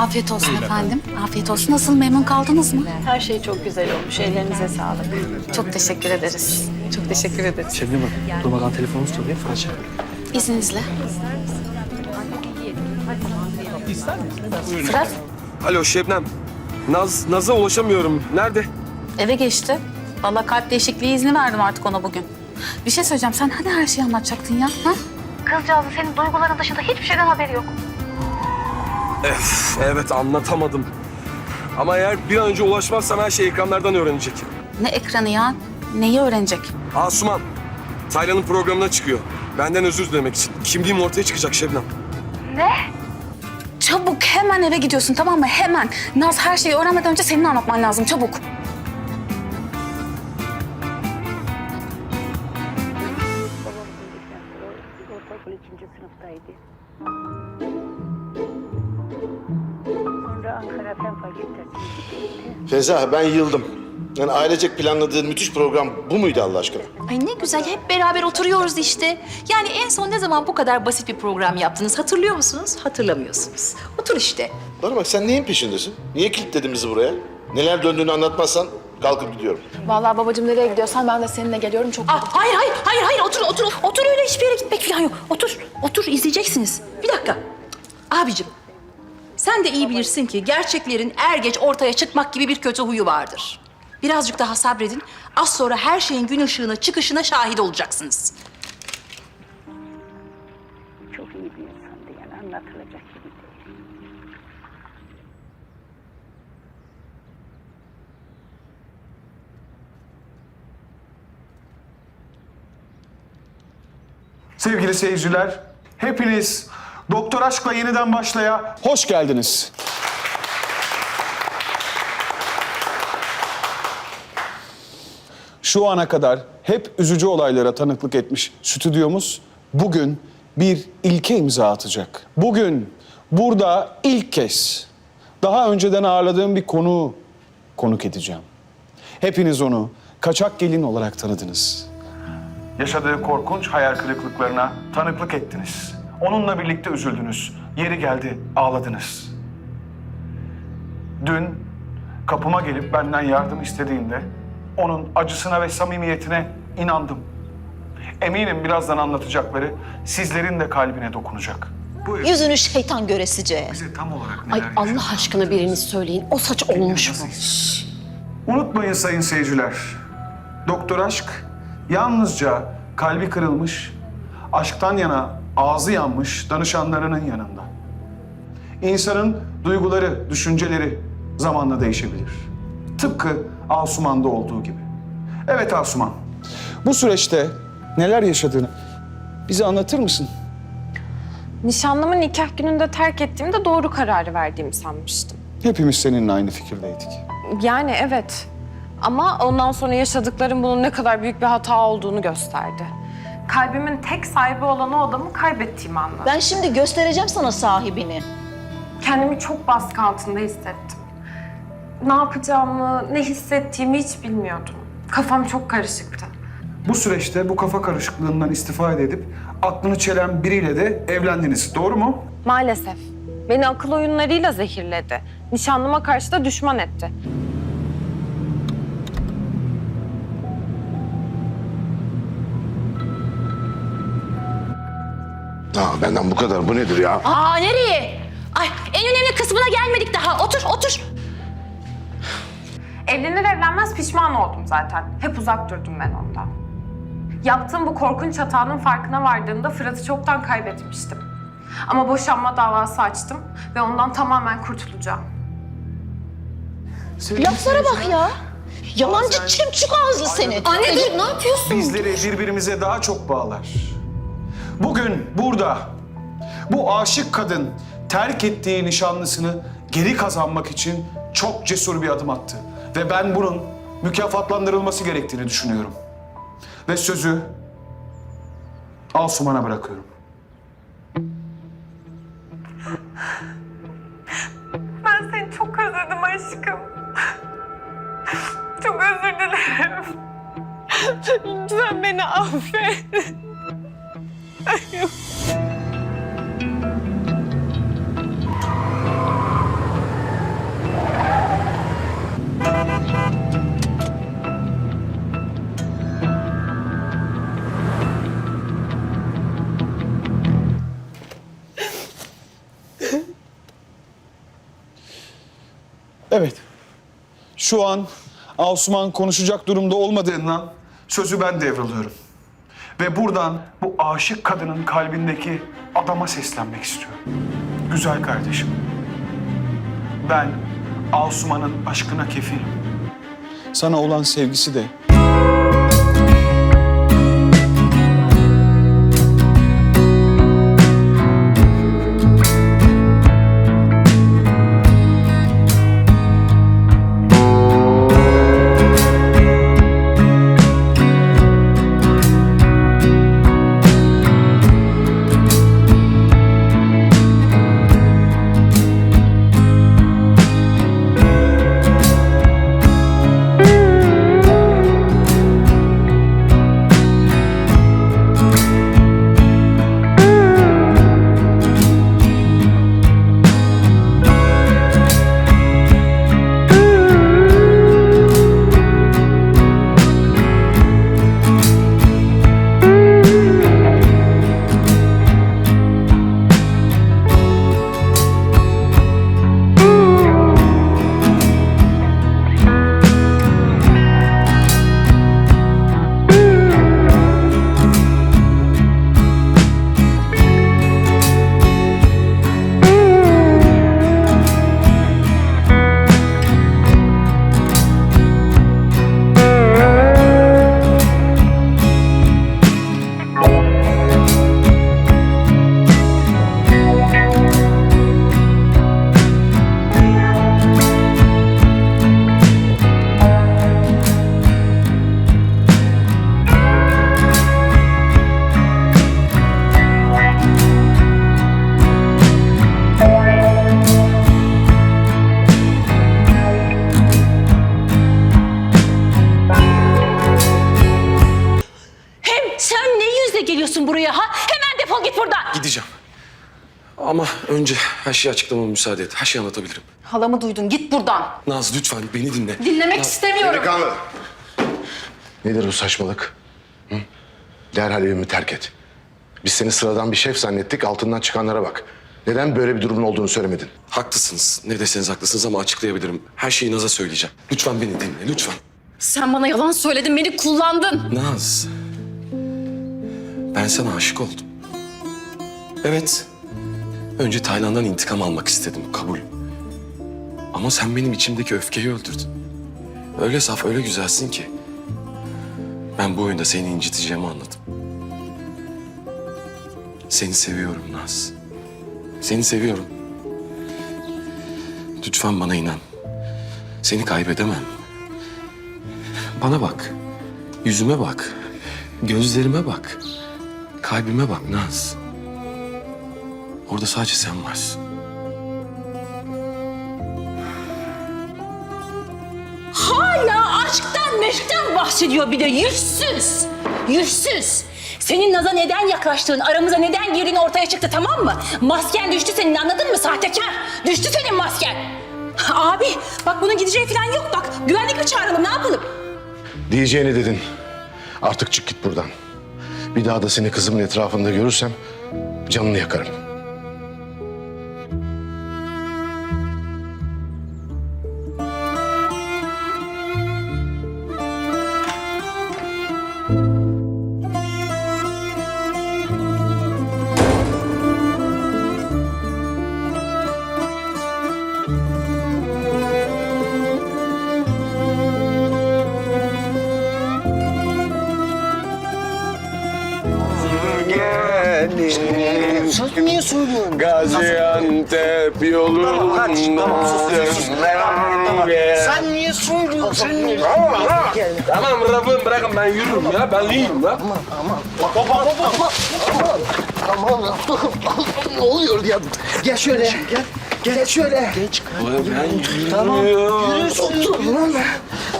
Afiyet olsun efendim. Afiyet olsun. Nasıl memnun kaldınız mı? Her şey çok güzel olmuş. Ellerinize sağlık. Çok teşekkür ederiz. Çok teşekkür ederiz. Şebnem Hanım, durmadan telefonunuz çalıyor. Fırat. İzninizle. Fırat Alo Şebnem. Naz, Naz'a ulaşamıyorum. Nerede? eve geçti. Vallahi kalp değişikliği izni verdim artık ona bugün. Bir şey söyleyeceğim. Sen hani her şeyi anlatacaktın ya? Ha? Kızcağızın senin duyguların dışında hiçbir şeyden haberi yok. Öf, evet anlatamadım. Ama eğer bir an önce ulaşmazsam her şey ekranlardan öğrenecek. Ne ekranı ya? Neyi öğrenecek? Asuman, Taylan'ın programına çıkıyor. Benden özür dilemek için. Kimliğim ortaya çıkacak Şebnem. Çabuk hemen eve gidiyorsun tamam mı? Hemen. Naz her şeyi öğrenmeden önce senin anlatman lazım. Çabuk. Feza ben yıldım. Yani ailecek planladığın müthiş program bu muydu Allah aşkına? Ay ne güzel hep beraber oturuyoruz işte. Yani en son ne zaman bu kadar basit bir program yaptınız hatırlıyor musunuz? Hatırlamıyorsunuz. Otur işte. Bana bak sen neyin peşindesin? Niye kilitledin bizi buraya? Neler döndüğünü anlatmazsan kalkıp gidiyorum. Vallahi babacığım nereye gidiyorsan ben de seninle geliyorum çok. Ah, hayır hayır hayır hayır otur otur. Otur öyle hiçbir yere gitmek falan yok. Otur otur izleyeceksiniz. Bir dakika. Abicim sen de iyi bilirsin ki gerçeklerin er geç ortaya çıkmak gibi bir kötü huyu vardır. Birazcık daha sabredin. Az sonra her şeyin gün ışığına çıkışına şahit olacaksınız. Çok iyi bir insandı yani anlatılacak gibi değil. Sevgili seyirciler, hepiniz Doktor Aşk'la yeniden başlaya hoş geldiniz. Şu ana kadar hep üzücü olaylara tanıklık etmiş stüdyomuz bugün bir ilke imza atacak. Bugün burada ilk kez daha önceden ağırladığım bir konu konuk edeceğim. Hepiniz onu kaçak gelin olarak tanıdınız. Yaşadığı korkunç hayal kırıklıklarına tanıklık ettiniz. Onunla birlikte üzüldünüz. Yeri geldi ağladınız. Dün kapıma gelip benden yardım istediğinde onun acısına ve samimiyetine inandım. Eminim birazdan anlatacakları sizlerin de kalbine dokunacak. Bu Yüzünü şeytan göresice. bize tam olarak Ay neler Allah aşkına biriniz söyleyin. O saç olmuş mu? Unutmayın sayın seyirciler. Doktor Aşk yalnızca kalbi kırılmış, aşktan yana ağzı yanmış danışanlarının yanında. İnsanın duyguları, düşünceleri zamanla değişebilir. Tıpkı Asuman'da olduğu gibi. Evet Asuman. Bu süreçte neler yaşadığını bize anlatır mısın? Nişanlımı nikah gününde terk ettiğimde doğru kararı verdiğimi sanmıştım. Hepimiz seninle aynı fikirdeydik. Yani evet. Ama ondan sonra yaşadıklarım bunun ne kadar büyük bir hata olduğunu gösterdi. Kalbimin tek sahibi olan o adamı kaybettiğimi anladım. Ben şimdi göstereceğim sana sahibini. Kendimi çok baskı altında hissettim. Ne yapacağımı, ne hissettiğimi hiç bilmiyordum. Kafam çok karışıktı. Bu süreçte bu kafa karışıklığından istifade edip aklını çelen biriyle de evlendiniz. Doğru mu? Maalesef. Beni akıl oyunlarıyla zehirledi. Nişanlıma karşı da düşman etti. Aa, benden bu kadar. Bu nedir ya? Aa nereye? Ay en önemli kısmına gelmedik daha. Otur otur. Evlenir evlenmez pişman oldum zaten. Hep uzak durdum ben ondan. Yaptığım bu korkunç hatanın farkına vardığımda Fırat'ı çoktan kaybetmiştim. Ama boşanma davası açtım ve ondan tamamen kurtulacağım. Laflara bak ya. Yalancı çimçik ağızlı seni. Anne dur ne yapıyorsun? bizleri birbirimize daha çok bağlar. Bugün burada bu aşık kadın terk ettiği nişanlısını geri kazanmak için çok cesur bir adım attı. Ve ben bunun mükafatlandırılması gerektiğini düşünüyorum. Ve sözü Asuman'a bırakıyorum. Ben seni çok özledim aşkım. Çok özür dilerim. Lütfen beni affet. Evet. Şu an Osman konuşacak durumda olmadığından sözü ben devralıyorum. Ve buradan bu aşık kadının kalbindeki adama seslenmek istiyorum. Güzel kardeşim. Ben Asuman'ın aşkına kefilim. Sana olan sevgisi de defol git buradan. Gideceğim. Ama önce her şeyi açıklamama müsaade et. Her şeyi anlatabilirim. Halamı duydun git buradan. Naz lütfen beni dinle. Dinlemek istemiyorum. Delikanlı. Nedir bu saçmalık? Hı? Derhal evimi terk et. Biz seni sıradan bir şef zannettik, altından çıkanlara bak. Neden böyle bir durumun olduğunu söylemedin? Haklısınız. Ne deseniz haklısınız ama açıklayabilirim. Her şeyi Naz'a söyleyeceğim. Lütfen beni dinle, lütfen. Sen bana yalan söyledin, beni kullandın. Naz. Ben sana aşık oldum. Evet. Önce Tayland'dan intikam almak istedim. Kabul. Ama sen benim içimdeki öfkeyi öldürdün. Öyle saf, öyle güzelsin ki. Ben bu oyunda seni inciteceğimi anladım. Seni seviyorum Naz. Seni seviyorum. Lütfen bana inan. Seni kaybedemem. Bana bak. Yüzüme bak. Gözlerime bak. Kalbime bak Naz. Orada sadece sen varsın. Hala aşktan meşkten bahsediyor bir de yüzsüz. Yüzsüz. Senin Naz'a neden yaklaştığın, aramıza neden girdiğin ortaya çıktı tamam mı? Masken düştü senin anladın mı sahtekar? Düştü senin masken. Abi bak bunun gideceği falan yok bak. Güvenlik mi çağıralım ne yapalım? Diyeceğini dedin. Artık çık git buradan. Bir daha da seni kızımın etrafında görürsem canını yakarım. Sen niye söylüyorsun? Gaziantep yolunda. Tamam tamam. Tamam. Sen niye söylüyorsun? Sen niye Gel. Tamam bırakın bırakın ben yürürüm ya. Ben iyiyim ya. Tamam. ne oluyor ya? Gel şöyle. Gel. Gel şöyle. Geç. Ben Tamam. yürüyorum. Yürürsün. Otur lan.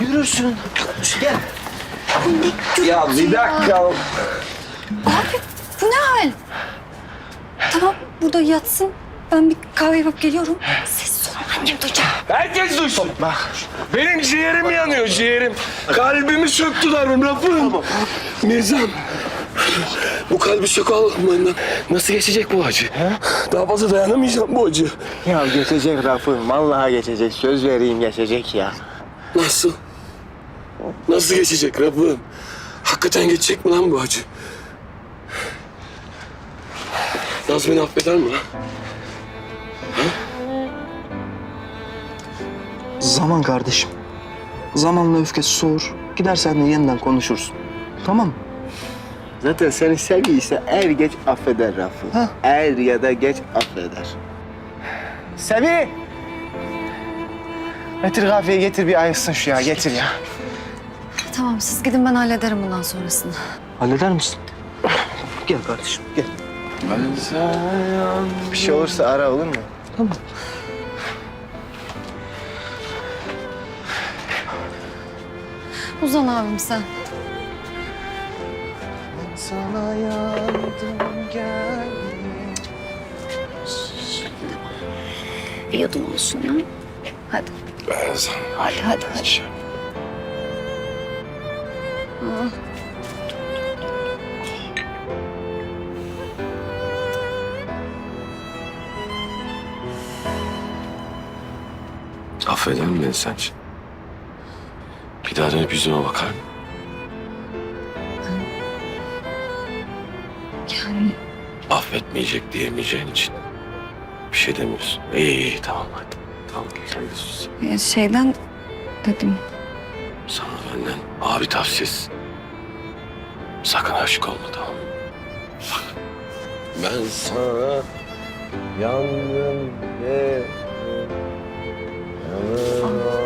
Yürürsün. Gel. Ya bir dakika. Bu ne hal? Burada yatsın. Ben bir kahve yapıp geliyorum. Ses ol annem duyacak. Herkes duysun. Bak. Benim ciğerim yanıyor ciğerim. Kalbimi söktüler Rafım. Nizam. Bu kalbi sök Allah'ım benden. Nasıl geçecek bu acı? Daha fazla dayanamayacağım bu acı. Ya geçecek Rafım. Vallahi geçecek. Söz vereyim geçecek ya. Nasıl? Nasıl geçecek Rabbim? Hakikaten geçecek mi lan bu acı? Naz beni affeder mi lan? Zaman kardeşim. Zamanla öfkesi soğur. Gidersen de yeniden konuşursun. Tamam mı? Zaten seni sevgiyse er geç affeder Rafı. Er ya da geç affeder. Sevi! Getir kahveyi getir bir ayırsın şu ya. Getir ya. Tamam siz gidin ben hallederim bundan sonrasını. Halleder misin? Gel kardeşim gel. Bir şey olursa ara olur mu? Tamam. Uzan abim sen. Sana yandım gel. Bir yudum olsun ya. Hadi. Ben sana Hadi hadi hadi. Affeder mi beni sence? Bir daha dönüp yüzüme bakar mı? Yani Affetmeyecek diyemeyeceğin için. Bir şey demiyorsun. İyi iyi tamam hadi. Tamam sen de sus. e, şeyden dedim. Sana benden abi tavsiyesi. Sakın aşık olma tamam mı? Ben sana yandım ve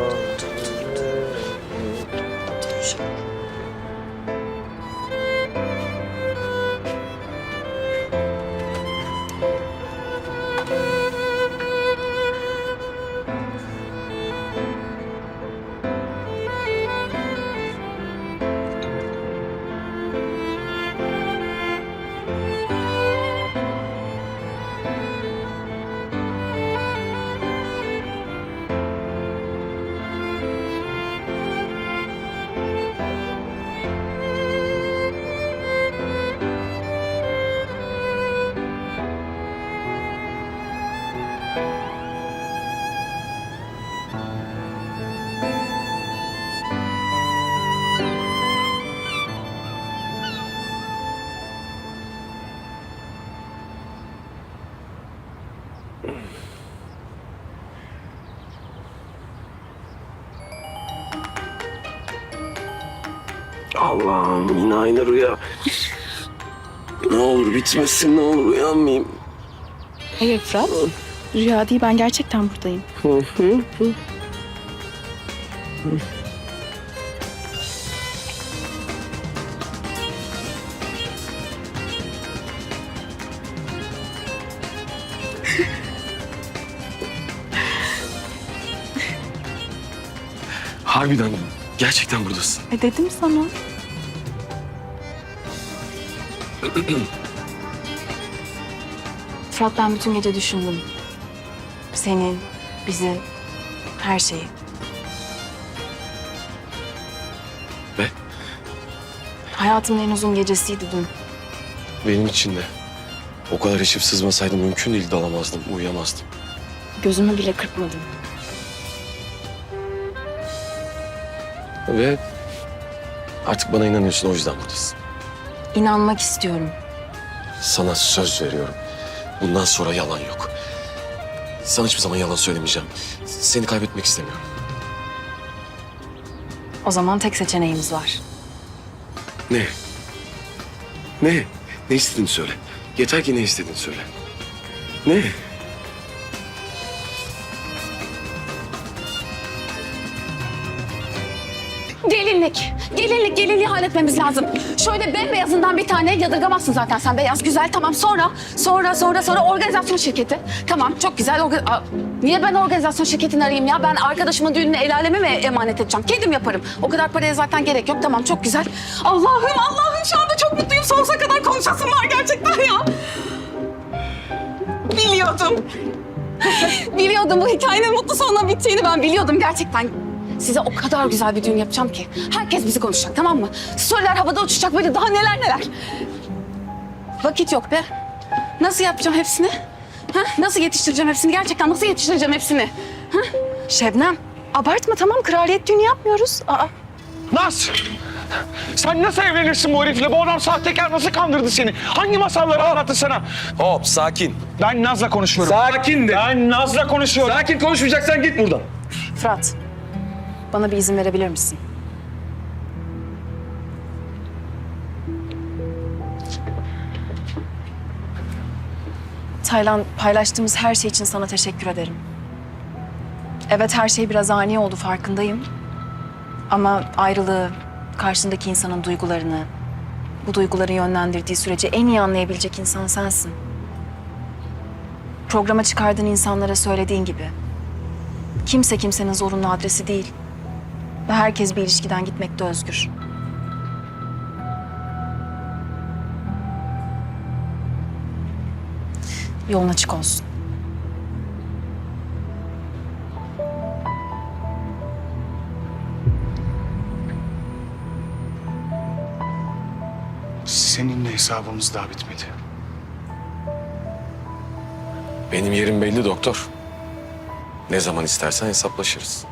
Allah'ım yine aynı rüya. Ne olur bitmesin ne olur uyanmayayım. Hayır Fırat. Rüya değil ben gerçekten buradayım. Harbiden gerçekten buradasın. E dedim sana. Fırat ben bütün gece düşündüm. Seni, bizi, her şeyi. Ve Hayatımın en uzun gecesiydi dün. benim için de o kadar içip sızmasaydım mümkün değil dalamazdım, uyuyamazdım. Gözümü bile kırpmadım. Ve artık bana inanıyorsun o yüzden buradasın. İnanmak istiyorum. Sana söz veriyorum. Bundan sonra yalan yok. Sana hiçbir zaman yalan söylemeyeceğim. Seni kaybetmek istemiyorum. O zaman tek seçeneğimiz var. Ne? Ne? Ne istediğini söyle. Yeter ki ne istediğini söyle. Ne? Gelinlik. Gelinlik, gelinliği halletmemiz lazım. Şöyle bembeyazından bir tane yadırgamazsın zaten sen beyaz. Güzel tamam sonra, sonra, sonra, sonra organizasyon şirketi. Tamam çok güzel. orga- Aa, niye ben organizasyon şirketini arayayım ya? Ben arkadaşımın düğününü el aleme mi emanet edeceğim? Kendim yaparım. O kadar paraya zaten gerek yok. Tamam çok güzel. Allah'ım, Allah'ım şu anda çok mutluyum. Sonsuza kadar konuşasım var gerçekten ya. Biliyordum. biliyordum bu hikayenin mutlu sonuna biteceğini ben biliyordum gerçekten. Size o kadar güzel bir düğün yapacağım ki. Herkes bizi konuşacak tamam mı? Storyler havada uçacak böyle daha neler neler. Vakit yok be. Nasıl yapacağım hepsini? Ha? Nasıl yetiştireceğim hepsini? Gerçekten nasıl yetiştireceğim hepsini? Şebnem abartma tamam kraliyet düğünü yapmıyoruz. Aa. Naz! Sen nasıl evlenirsin bu herifle? Bu adam sahtekar nasıl kandırdı seni? Hangi masalları anlattı sana? Hop sakin. Ben Naz'la konuşuyorum. Sakin de. Ben Naz'la konuşuyorum. Sakin konuşmayacaksan git buradan. Fırat bana bir izin verebilir misin? Taylan paylaştığımız her şey için sana teşekkür ederim. Evet her şey biraz ani oldu farkındayım. Ama ayrılığı, karşındaki insanın duygularını, bu duyguları yönlendirdiği sürece en iyi anlayabilecek insan sensin. Programa çıkardığın insanlara söylediğin gibi. Kimse kimsenin zorunlu adresi değil. Ve herkes bir ilişkiden gitmekte özgür. Yolun açık olsun. Seninle hesabımız daha bitmedi. Benim yerim belli doktor. Ne zaman istersen hesaplaşırız.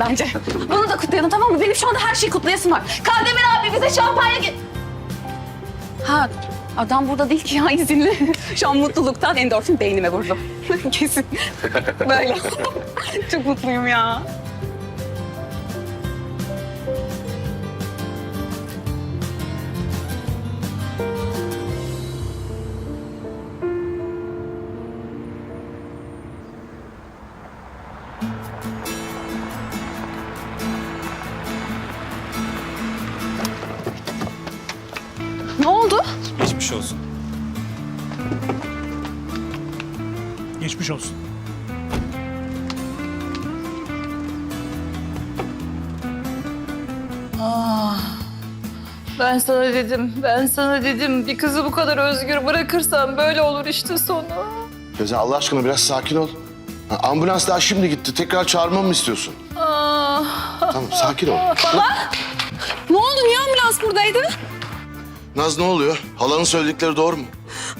Bence. Bunu da kutlayalım tamam mı? Benim şu anda her şeyi kutlayasım var. Kandemir abi bize şampanya ge... Ha adam burada değil ki ya izinli. Şu an mutluluktan endorfin beynime vurdu. Kesin. Böyle. Çok mutluyum ya. Geçmiş olsun. Ben sana dedim, ben sana dedim. Bir kızı bu kadar özgür bırakırsan böyle olur işte sonu. Teyze Allah aşkına biraz sakin ol. Ha, ambulans daha şimdi gitti. Tekrar çağırmamı mı istiyorsun? Tamam sakin ol. Ne oldu? Niye ambulans buradaydı? Naz ne oluyor? Halanın söyledikleri doğru mu?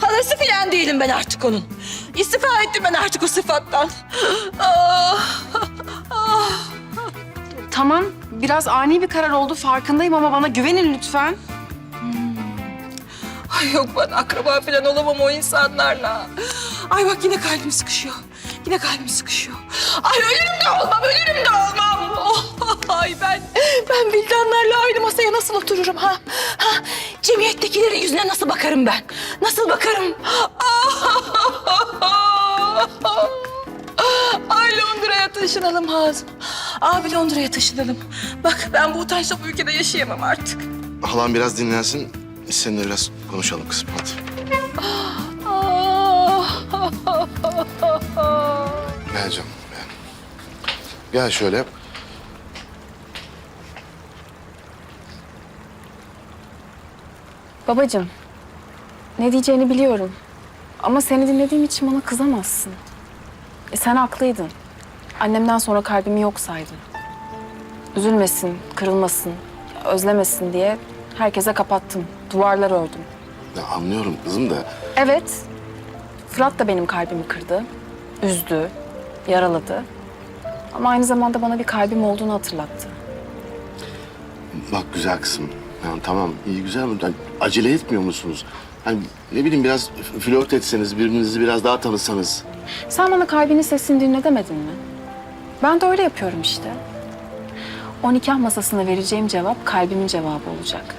Halası filan değilim ben artık onun. İstifa ettim ben artık o sıfattan. Ah, ah. Tamam biraz ani bir karar oldu farkındayım ama bana güvenin lütfen. Ay yok ben akraba falan olamam o insanlarla. Ay bak yine kalbim sıkışıyor. Yine kalbim sıkışıyor. Ay ölürüm de olmam, ölürüm de olmam. Oh, ay ben, ben Vildanlarla aynı masaya nasıl otururum ha? ha? Cemiyettekilerin yüzüne nasıl bakarım ben? Nasıl bakarım? Ay Londra'ya taşınalım Hazım. Abi Londra'ya taşınalım. Bak ben bu utançla bu ülkede yaşayamam artık. Halan biraz dinlensin. Biz seninle biraz konuşalım kızım hadi. Gel canım gel. Gel şöyle. Babacığım ne diyeceğini biliyorum. Ama seni dinlediğim için bana kızamazsın. E sen haklıydın. Annemden sonra kalbimi yok saydın. Üzülmesin, kırılmasın, özlemesin diye herkese kapattım. Duvarlar ördüm. Ya anlıyorum kızım da Evet, Fırat da benim kalbimi kırdı, üzdü, yaraladı. Ama aynı zamanda bana bir kalbim olduğunu hatırlattı. bak güzel kızım. Yani tamam iyi güzel ama yani acele etmiyor musunuz? Hani ne bileyim biraz flört etseniz, birbirinizi biraz daha tanısanız. Sen bana kalbinin sesini dinle demedin mi? Ben de öyle yapıyorum işte. O nikah masasına vereceğim cevap kalbimin cevabı olacak.